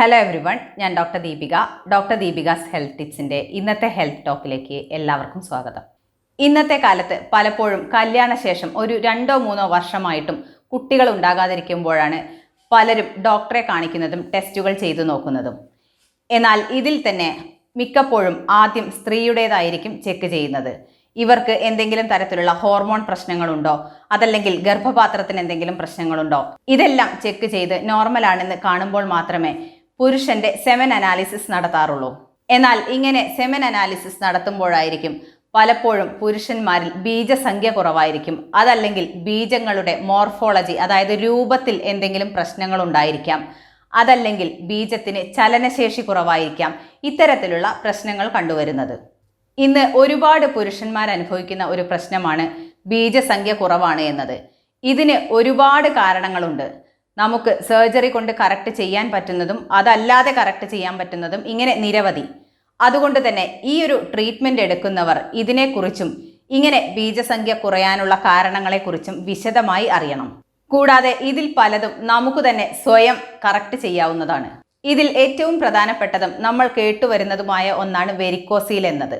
Hello everyone ഞാൻ doctor Deepika. Doctor Deepika's health ടിപ്സിന്റെ ഇന്നത്തെ health ടോക്കിലേക്ക് എല്ലാവർക്കും സ്വാഗതം. ഇന്നത്തെ കാലത്ത് പലപ്പോഴും കല്യാണശേഷം ഒരു രണ്ടോ മൂന്നോ വർഷമായിട്ടും കുട്ടികൾ ഉണ്ടാകാതിരിക്കുമ്പോഴാണ് പലരും ഡോക്ടറെ കാണിക്കുന്നതും ടെസ്റ്റുകൾ ചെയ്തു നോക്കുന്നതും. എന്നാൽ ഇതിൽ തന്നെ മിക്കപ്പോഴും ആദ്യം സ്ത്രീയുടേതായിരിക്കും ചെക്ക് ചെയ്യുന്നത്. ഇവർക്ക് എന്തെങ്കിലും തരത്തിലുള്ള ഹോർമോൺ പ്രശ്നങ്ങളുണ്ടോ? അതല്ലെങ്കിൽ ഗർഭപാത്രത്തിന് എന്തെങ്കിലും പ്രശ്നങ്ങളുണ്ടോ? ഇതെല്ലാം ചെക്ക് ചെയ്ത് നോർമൽ ആണെന്ന് കാണുമ്പോൾ മാത്രമേ പുരുഷന്റെ സെമൻ അനാലിസിസ് നടത്താറുള്ളൂ. എന്നാൽ ഇങ്ങനെ സെമൻ അനാലിസിസ് നടത്തുമ്പോഴായിരിക്കും പലപ്പോഴും പുരുഷന്മാരിൽ ബീജസംഖ്യ കുറവായിരിക്കും. അതല്ലെങ്കിൽ ബീജങ്ങളുടെ മോർഫോളജി അതായത് രൂപത്തിൽ എന്തെങ്കിലും പ്രശ്നങ്ങൾ ഉണ്ടായിരിക്കാം. അതല്ലെങ്കിൽ ബീജത്തിന് ചലനശേഷി കുറവായിരിക്കാം. ഇത്തരത്തിലുള്ള പ്രശ്നങ്ങൾ കണ്ടുവരുന്നത്. ഇന്ന് ഒരുപാട് പുരുഷന്മാർ അനുഭവിക്കുന്ന ഒരു പ്രശ്നമാണ് ബീജസംഖ്യ കുറവാണ് എന്നത്. ഇതിന് ഒരുപാട് കാരണങ്ങളുണ്ട്. നമുക്ക് സർജറി കൊണ്ട് കറക്റ്റ് ചെയ്യാൻ പറ്റുന്നതും അതല്ലാതെ കറക്റ്റ് ചെയ്യാൻ പറ്റുന്നതും ഇങ്ങനെ നിരവധി. അതുകൊണ്ട് തന്നെ ഈ ഒരു ട്രീറ്റ്മെന്റ് എടുക്കുന്നവർ ഇതിനെക്കുറിച്ചും ഇങ്ങനെ ബീജസംഖ്യ കുറയാനുള്ള കാരണങ്ങളെക്കുറിച്ചും വിശദമായി അറിയണം. കൂടാതെ ഇതിൽ പലതും നമുക്ക് തന്നെ സ്വയം കറക്റ്റ് ചെയ്യാവുന്നതാണ്. ഇതിൽ ഏറ്റവും പ്രധാനപ്പെട്ടതും നമ്മൾ കേട്ടുവരുന്നതുമായ ഒന്നാണ് വെരിക്കോസീൽ എന്നത്.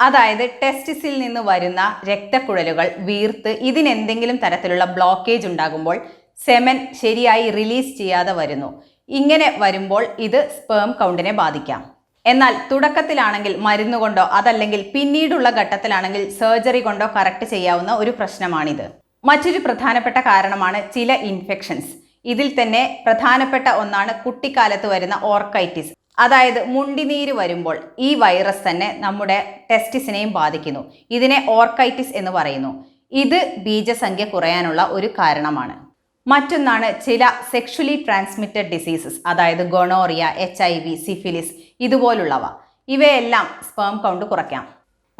അതായത് ടെസ്റ്റിസിൽ നിന്ന് വരുന്ന രക്തക്കുഴലുകൾ വീർത്ത് ഇതിനെന്തെങ്കിലും തരത്തിലുള്ള ബ്ലോക്കേജ് ഉണ്ടാകുമ്പോൾ സെമൻ ശരിയായി റിലീസ് ചെയ്യാതെ വരുന്നു. ഇങ്ങനെ വരുമ്പോൾ ഇത് സ്പേം കൗണ്ടിനെ ബാധിക്കാം. എന്നാൽ തുടക്കത്തിലാണെങ്കിൽ മരുന്നുകൊണ്ടോ അതല്ലെങ്കിൽ പിന്നീടുള്ള ഘട്ടത്തിലാണെങ്കിൽ സർജറി കൊണ്ടോ കറക്റ്റ് ചെയ്യാവുന്ന ഒരു പ്രശ്നമാണിത്. മറ്റൊരു പ്രധാനപ്പെട്ട കാരണമാണ് ചില ഇൻഫെക്ഷൻസ് ഇതിൽ തന്നെ പ്രധാനപ്പെട്ട ഒന്നാണ് കുട്ടിക്കാലത്ത് വരുന്ന ഓർക്കൈറ്റിസ്. അതായത് മുണ്ടിനീര് വരുമ്പോൾ ഈ വൈറസ് തന്നെ നമ്മുടെ ടെസ്റ്റിസിനെയും ബാധിക്കുന്നു. ഇതിനെ ഓർക്കൈറ്റിസ് എന്ന് പറയുന്നു. ഇത് ബീജസംഖ്യ കുറയാനുള്ള ഒരു കാരണമാണ്. മറ്റൊന്നാണ് ചില സെക്ഷലി ട്രാൻസ്മിറ്റഡ് ഡിസീസസ് അതായത് gonorrhoea H I V syphilis ഇതുപോലുള്ളവ. ഇവയെല്ലാം സ്പേം കൗണ്ട് കുറയ്ക്കാം.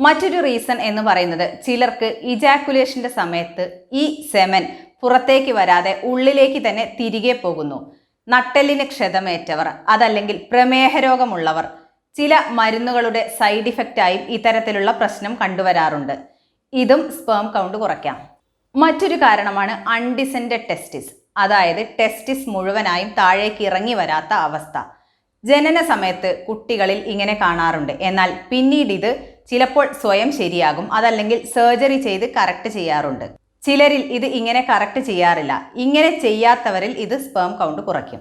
മറ്റൊരു റീസൺ എന്ന് പറയുന്നത് ചിലർക്ക് ഇജാക്കുലേഷന്റെ സമയത്ത് ഈ സെമൻ പുറത്തേക്ക് വരാതെ ഉള്ളിലേക്ക് തന്നെ തിരികെ പോകുന്നു. നട്ടെല്ലിന് ക്ഷതമേറ്റവർ അതല്ലെങ്കിൽ പ്രമേഹ രോഗമുള്ളവർ ചില മരുന്നുകളുടെ സൈഡ് ഇഫക്റ്റായും ഇത്തരത്തിലുള്ള പ്രശ്നം കണ്ടുവരാറുണ്ട്. ഇതും സ്പേം കൗണ്ട് കുറയ്ക്കാം. മറ്റൊരു കാരണമാണ് അൺഡിസെൻഡഡ് ടെസ്റ്റിസ് അതായത് ടെസ്റ്റിസ് മുഴുവനായും താഴേക്ക് ഇറങ്ങി വരാത്ത അവസ്ഥ. ജനന സമയത്ത് കുട്ടികളിൽ ഇങ്ങനെ കാണാറുണ്ട്. എന്നാൽ പിന്നീട് ഇത് ചിലപ്പോൾ സ്വയം ശരിയാകും. അതല്ലെങ്കിൽ സർജറി ചെയ്ത് കറക്റ്റ് ചെയ്യാറുണ്ട്. ചിലരിൽ ഇത് ഇങ്ങനെ കറക്റ്റ് ചെയ്യാറില്ല. ഇങ്ങനെ ചെയ്യാത്തവരിൽ ഇത് സ്പേം കൗണ്ട് കുറയ്ക്കും.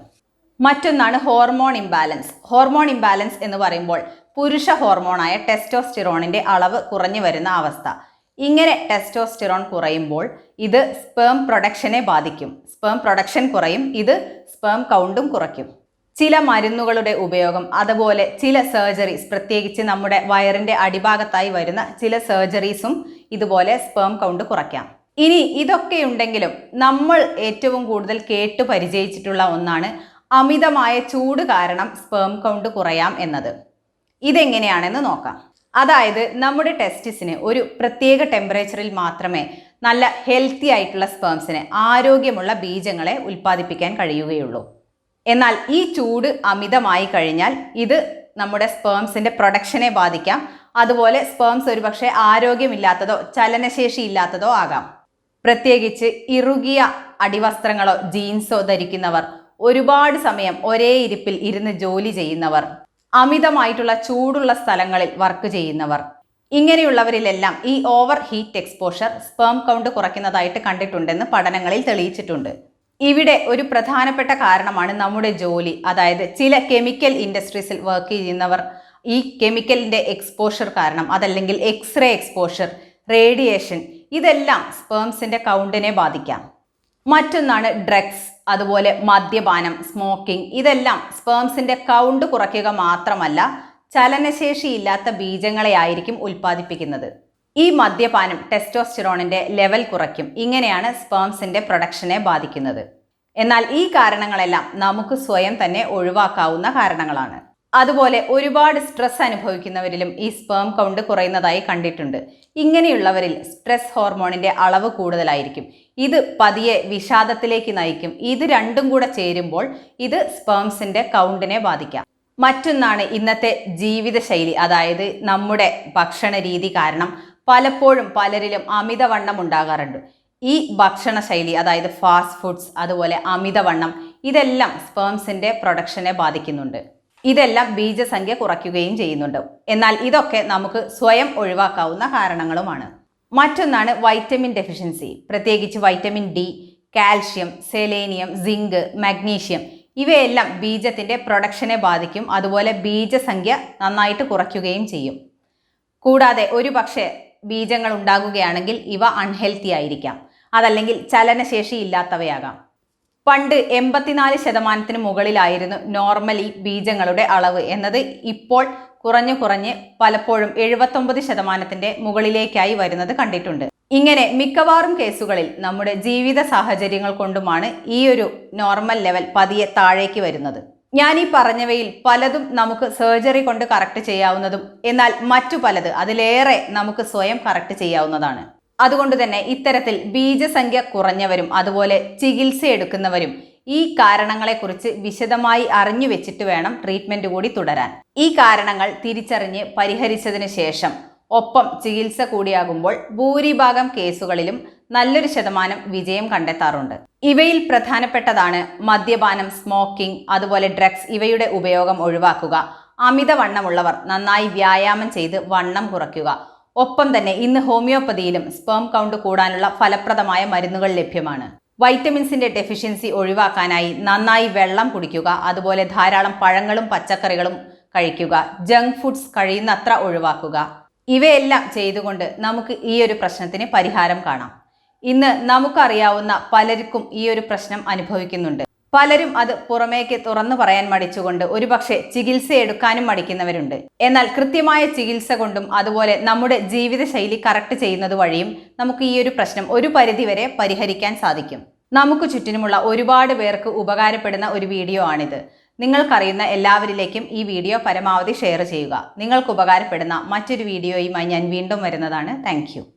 മറ്റൊന്നാണ് ഹോർമോൺ ഇംബാലൻസ് ഹോർമോൺ ഇംബാലൻസ് എന്ന് പറയുമ്പോൾ പുരുഷ ഹോർമോണായ ടെസ്റ്റോസ്റ്റിറോണിന്റെ അളവ് കുറഞ്ഞു വരുന്ന അവസ്ഥ. ഇങ്ങനെ ടെസ്റ്റോസ്റ്റിറോൺ കുറയുമ്പോൾ ഇത് സ്പേം പ്രൊഡക്ഷനെ ബാധിക്കും. സ്പേം പ്രൊഡക്ഷൻ കുറയും ഇത് സ്പേം കൗണ്ടും കുറയ്ക്കും. ചില മരുന്നുകളുടെ ഉപയോഗം അതുപോലെ ചില സർജറീസ് പ്രത്യേകിച്ച് നമ്മുടെ വയറിന്റെ അടിഭാഗത്തായി വരുന്ന ചില സർജറീസും ഇതുപോലെ സ്പേം കൗണ്ട് കുറയ്ക്കാം. ഇനി ഇതൊക്കെ ഉണ്ടെങ്കിലും നമ്മൾ ഏറ്റവും കൂടുതൽ കേട്ട് പരിചയിച്ചിട്ടുള്ള ഒന്നാണ് അമിതമായ ചൂട് കാരണം സ്പേം കൗണ്ട് കുറയാം എന്നത്. ഇതെങ്ങനെയാണെന്ന് നോക്കാം. അതായത് നമ്മുടെ ടെസ്റ്റിസിന് ഒരു പ്രത്യേക ടെമ്പറേച്ചറിൽ മാത്രമേ നല്ല ഹെൽത്തി ആയിട്ടുള്ള സ്പേംസിന് ആരോഗ്യമുള്ള ബീജങ്ങളെ ഉൽപ്പാദിപ്പിക്കാൻ കഴിയുകയുള്ളൂ. എന്നാൽ ഈ ചൂട് അമിതമായി കഴിഞ്ഞാൽ ഇത് നമ്മുടെ സ്പേംസിന്റെ പ്രൊഡക്ഷനെ ബാധിക്കാം. അതുപോലെ സ്പേംസ് ഒരുപക്ഷെ ആരോഗ്യമില്ലാത്തതോ ചലനശേഷി ഇല്ലാത്തതോ ആകാം. പ്രത്യേകിച്ച് ഇറുകിയ അടിവസ്ത്രങ്ങളോ ജീൻസോ ധരിക്കുന്നവർ ഒരുപാട് സമയം ഒരേ ഇരിപ്പിൽ ഇരുന്ന് ജോലി ചെയ്യുന്നവർ അമിതമായിട്ടുള്ള ചൂടുള്ള സ്ഥലങ്ങളിൽ വർക്ക് ചെയ്യുന്നവർ. ഇങ്ങനെയുള്ളവരിലെല്ലാം ഈ over heat exposure sperm count കുറയ്ക്കുന്നതായിട്ട് കണ്ടിട്ടുണ്ടെന്ന് പഠനങ്ങളിൽ തെളിയിച്ചിട്ടുണ്ട്. ഇവിടെ ഒരു പ്രധാനപ്പെട്ട കാരണമാണ് നമ്മുടെ ജോലി. അതായത് ചില കെമിക്കൽ ഇൻഡസ്ട്രീസിൽ വർക്ക് ചെയ്യുന്നവർ ഈ കെമിക്കലിന്റെ എക്സ്പോഷർ കാരണം അതല്ലെങ്കിൽ എക്സ്റേ എക്സ്പോഷർ റേഡിയേഷൻ ഇതെല്ലാം സ്പേംസിന്റെ കൗണ്ടിനെ ബാധിക്കാം. മറ്റൊന്നാണ് ഡ്രഗ്സ് അതുപോലെ മദ്യപാനം സ്മോക്കിംഗ് ഇതെല്ലാം സ്പേംസിന്റെ കൗണ്ട് കുറയ്ക്കുക മാത്രമല്ല ചലനശേഷിയില്ലാത്ത ബീജങ്ങളെ ആയിരിക്കും ഉൽപ്പാദിപ്പിക്കുന്നത്. ഈ മദ്യപാനം ടെസ്റ്റോസ്റ്റിറോണിന്റെ ലെവൽ കുറയ്ക്കും. ഇങ്ങനെയാണ് സ്പേംസിന്റെ പ്രൊഡക്ഷനെ ബാധിക്കുന്നത്. എന്നാൽ ഈ കാരണങ്ങളെല്ലാം നമുക്ക് സ്വയം തന്നെ ഒഴിവാക്കാവുന്ന കാരണങ്ങളാണ്. അതുപോലെ ഒരുപാട് സ്ട്രെസ് അനുഭവിക്കുന്നവരിലും ഈ സ്പേം കൗണ്ട് കുറയുന്നതായി കണ്ടിട്ടുണ്ട്. ഇങ്ങനെയുള്ളവരിൽ സ്ട്രെസ് ഹോർമോണിന്റെ അളവ് കൂടുതലായിരിക്കും. ഇത് പതിയെ വിഷാദത്തിലേക്ക് നയിക്കും. ഇത് രണ്ടും കൂടെ ചേരുമ്പോൾ ഇത് സ്പേംസിന്റെ കൗണ്ടിനെ ബാധിക്കാം. മറ്റൊന്നാണ് ഇന്നത്തെ ജീവിതശൈലി. അതായത് നമ്മുടെ ഭക്ഷണ രീതി കാരണം പലപ്പോഴും പലരിലും അമിതവണ്ണം ഉണ്ടാകാറുണ്ട്. ഈ ഭക്ഷണശൈലി അതായത് ഫാസ്റ്റ് ഫുഡ്സ് അതുപോലെ അമിതവണ്ണം ഇതെല്ലാം സ്പേംസിന്റെ പ്രൊഡക്ഷനെ ബാധിക്കുന്നുണ്ട്. ഇതെല്ലാം ബീജസംഖ്യ കുറയ്ക്കുകയും ചെയ്യുന്നുണ്ട്. എന്നാൽ ഇതൊക്കെ നമുക്ക് സ്വയം ഒഴിവാക്കാവുന്ന കാരണങ്ങളുമാണ്. മറ്റൊന്നാണ് വൈറ്റമിൻ ഡെഫിഷ്യൻസി പ്രത്യേകിച്ച് vitamin D calcium selenium zinc magnesium ഇവയെല്ലാം ബീജത്തിന്റെ പ്രൊഡക്ഷനെ ബാധിക്കും. അതുപോലെ ബീജസംഖ്യ നന്നായിട്ട് കുറയ്ക്കുകയും ചെയ്യും. കൂടാതെ ഒരു പക്ഷേ ബീജങ്ങൾ ഉണ്ടാകുകയാണെങ്കിൽ ഇവ അൺഹെൽത്തി ആയിരിക്കാം. അതല്ലെങ്കിൽ ചലനശേഷി ഇല്ലാത്തവയാകാം. പണ്ട് എൺപത്തിനാല് ശതമാനത്തിന് മുകളിലായിരുന്നു നോർമലി ബീജങ്ങളുടെ അളവ് എന്നത്. ഇപ്പോൾ കുറഞ്ഞു കുറഞ്ഞ് പലപ്പോഴും എഴുപത്തൊമ്പത് ശതമാനത്തിന്റെ മുകളിലേക്കായി വരുന്നത് കണ്ടിട്ടുണ്ട്. ഇങ്ങനെ മിക്കവാറും കേസുകളിൽ നമ്മുടെ ജീവിത സാഹചര്യങ്ങൾ കൊണ്ടുമാണ് ഈ ഒരു നോർമൽ ലെവൽ പതിയെ താഴേക്ക് വരുന്നത്. ഞാൻ ഈ പറഞ്ഞവയിൽ പലതും നമുക്ക് സർജറി കൊണ്ട് കറക്റ്റ് ചെയ്യാവുന്നതും എന്നാൽ മറ്റു പലത് അതിലേറെ നമുക്ക് സ്വയം കറക്റ്റ് ചെയ്യാവുന്നതാണ്. അതുകൊണ്ട് തന്നെ ഇത്തരത്തിൽ ബീജസംഖ്യ കുറഞ്ഞവരും അതുപോലെ ചികിത്സ എടുക്കുന്നവരും ഈ കാരണങ്ങളെക്കുറിച്ച് വിശദമായി അറിഞ്ഞു വെച്ചിട്ട് വേണം ട്രീറ്റ്മെന്റ് കൂടി തുടരാൻ. ഈ കാരണങ്ങൾ തിരിച്ചറിഞ്ഞ് പരിഹരിച്ചതിന് ശേഷം ഒപ്പം ചികിത്സ കൂടിയാകുമ്പോൾ ഭൂരിഭാഗം കേസുകളിലും നല്ലൊരു ശതമാനം വിജയം കണ്ടെത്താറുണ്ട്. ഇവയിൽ പ്രധാനപ്പെട്ടതാണ് മദ്യപാനം സ്മോക്കിംഗ് അതുപോലെ ഡ്രഗ്സ് ഇവയുടെ ഉപയോഗം ഒഴിവാക്കുക. അമിതവണ്ണമുള്ളവർ നന്നായി വ്യായാമം ചെയ്ത് വണ്ണം കുറയ്ക്കുക. ഒപ്പം തന്നെ ഇന്ന് ഹോമിയോപ്പതിയിലും സ്പേം കൗണ്ട് കൂടാനുള്ള ഫലപ്രദമായ മരുന്നുകൾ ലഭ്യമാണ്. വൈറ്റമിൻസിന്റെ ഡെഫിഷ്യൻസി ഒഴിവാക്കാനായി നന്നായി വെള്ളം കുടിക്കുക അതുപോലെ ധാരാളം പഴങ്ങളും പച്ചക്കറികളും കഴിക്കുക ജങ്ക് ഫുഡ്സ് കഴിയുന്നത്ര ഒഴിവാക്കുക. ഇവയെല്ലാം ചെയ്തുകൊണ്ട് നമുക്ക് ഈ ഒരു പ്രശ്നത്തിന് പരിഹാരം കാണാം. ഇന്ന് നമുക്കറിയാവുന്ന പലർക്കും ഈ ഒരു പ്രശ്നം അനുഭവിക്കുന്നുണ്ട്. പലരും അത് പുറമേക്ക് തുറന്നു പറയാൻ മടിച്ചുകൊണ്ട് ഒരുപക്ഷെ ചികിത്സ എടുക്കാനും മടിക്കുന്നവരുണ്ട്. എന്നാൽ കൃത്യമായ ചികിത്സ കൊണ്ടും അതുപോലെ നമ്മുടെ ജീവിതശൈലി കറക്റ്റ് ചെയ്യുന്നത് വഴിയും നമുക്ക് ഈ ഒരു പ്രശ്നം ഒരു പരിധിവരെ പരിഹരിക്കാൻ സാധിക്കും. നമുക്ക് ചുറ്റിനുമുള്ള ഒരുപാട് പേർക്ക് ഉപകാരപ്പെടുന്ന ഒരു വീഡിയോ ആണിത്. നിങ്ങൾക്കറിയുന്ന എല്ലാവരിലേക്കും ഈ വീഡിയോ പരമാവധി ഷെയർ ചെയ്യുക. നിങ്ങൾക്ക് ഉപകാരപ്പെടുന്ന മറ്റൊരു വീഡിയോയുമായി ഞാൻ വീണ്ടും വരുന്നതാണ്. താങ്ക്